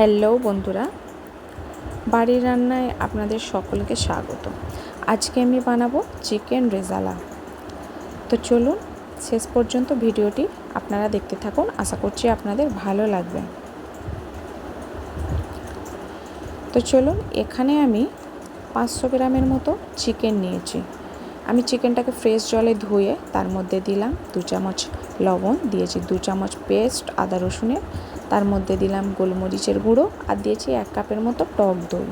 Hello বন্ধুরা, বাড়ির রান্নায় আপনাদের সকলকে স্বাগত। আজকে আমি বানাবো চিকেন রেজালা। তো চলুন, শেষ পর্যন্ত ভিডিওটি আপনারা দেখতে থাকুন, আশা করছি আপনাদের ভালো লাগবে। তো চলুন, এখানে আমি পাঁচশো গ্রামের মতো চিকেন নিয়েছি। আমি চিকেনটাকে ফ্রেশ জলে ধুয়ে তার মধ্যে দিলাম দু চামচ লবণ, দিয়েছি দু চামচ পেস্ট, আদা রসুনের তার মধ্যে দিলাম গোলমরিচের গুঁড়ো আর দিয়েছি এক কাপের মতো টক দই।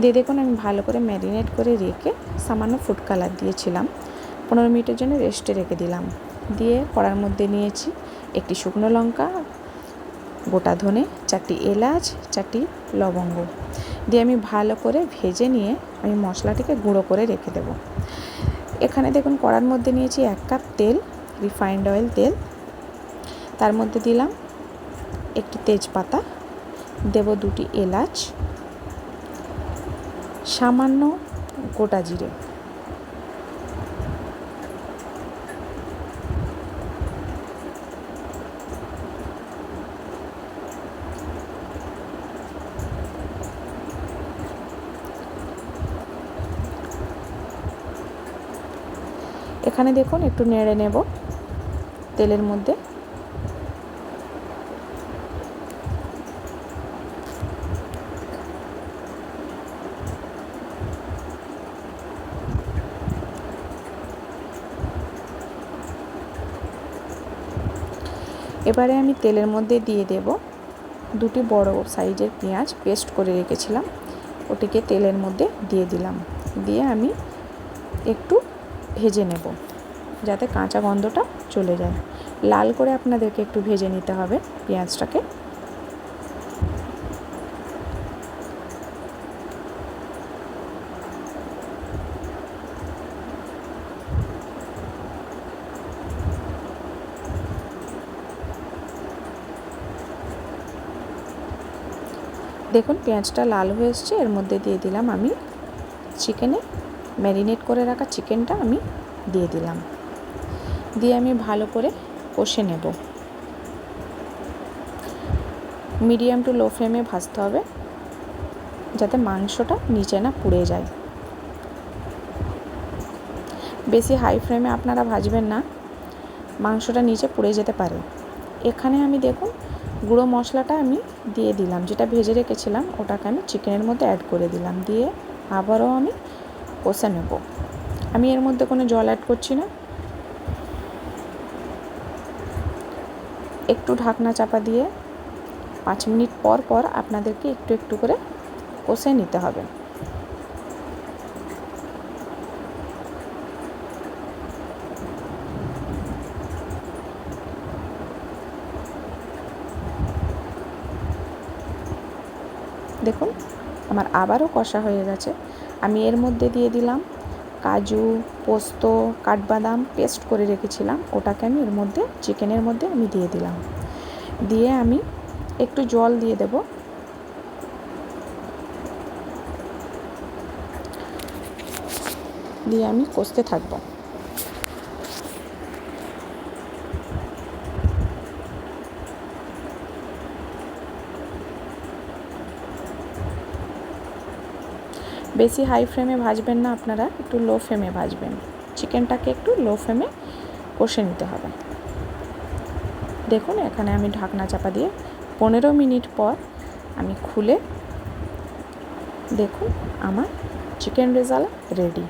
দিয়ে দেখুন আমি ভালো করে ম্যারিনেট করে রেখে সামান্য ফুড কালার দিয়েছিলাম। পনেরো মিনিটের জন্য রেস্টে রেখে দিলাম। দিয়ে কড়ার মধ্যে নিয়েছি একটি শুকনো লঙ্কা, গোটা ধনে, চারটি এলাচ, চারটি লবঙ্গ। দিয়ে আমি ভালো করে ভেজে নিয়ে আমি মশলাটিকে গুঁড়ো করে রেখে দেব। এখানে দেখুন কড়ার মধ্যে নিয়েছি এক কাপ তেল, রিফাইন্ড অয়েল তেল। তার মধ্যে দিলাম একটি তেজপাতা, দেব দুটি এলাচ, সামান্য গোটা জিরে। এখানে দেখুন, একটু নেড়ে নেব তেলের মধ্যে। এবারে আমি তেলের মধ্যে দিয়ে দেব দুটি বড় সাইজের পেঁয়াজ পেস্ট করে রেখেছিলাম। ওটিকে তেলের মধ্যে দিয়ে দিলাম। দিয়ে আমি একটু ভেজে নেব যাতে কাঁচা গন্ধটা চলে যায়। লাল করে আপনাদেরকে একটু ভেজে নিতে হবে পেঁয়াজটাকে। দেখুন, পেঁয়াজটা লাল হয়ে এসছে। এর মধ্যে দিয়ে দিলাম আমি চিকেনে ম্যারিনেট করে রাখা চিকেনটা আমি দিয়ে দিলাম। দিয়ে আমি ভালো করে কষে নেব। মিডিয়াম টু লো ফ্লেমে ভাজতে হবে, যাতে মাংসটা নিচে না পুড়ে যায়। বেশি হাই ফ্লেমে আপনারা ভাজবেন না, মাংসটা নিচে পুড়ে যেতে পারে। এখানে আমি দেখুন গুঁড়ো মশলাটা আমি দিয়ে দিলাম। যেটা ভেজে রেখেছিলাম, ওটাকে আমি চিকেনের মধ্যে অ্যাড করে দিলাম। দিয়ে আবারও আমি কষে নেব। আমি এর মধ্যে কোনো জল অ্যাড করছি না। একটু ঢাকনা চাপা দিয়ে পাঁচ মিনিট পর পর আপনাদেরকে একটু একটু করে কষে নিতে হবে। দেখুন, আমার আবারও কষা হয়ে গেছে। আমি এর মধ্যে দিয়ে দিলাম কাজু, পোস্ত, কাঠবাদাম পেস্ট করে রেখেছিলাম। ওটাকে আমি এর মধ্যে, চিকেনের মধ্যে আমি দিয়ে দিলাম। দিয়ে আমি একটু জল দিয়ে দেব। দিয়ে আমি কষতে থাকব। বেশি হাই ফ্লেমে ভাজবেন না আপনারা, একটু লো ফ্লেমে ভাজবেন। চিকেনটাকে একটু লো ফ্লেমে কষে নিতে হবে। দেখুন, এখানে আমি ঢাকনা চাপা দিয়ে পনেরো মিনিট পর আমি খুলে দেখুন, আমার চিকেন রেজাল্ট রেডি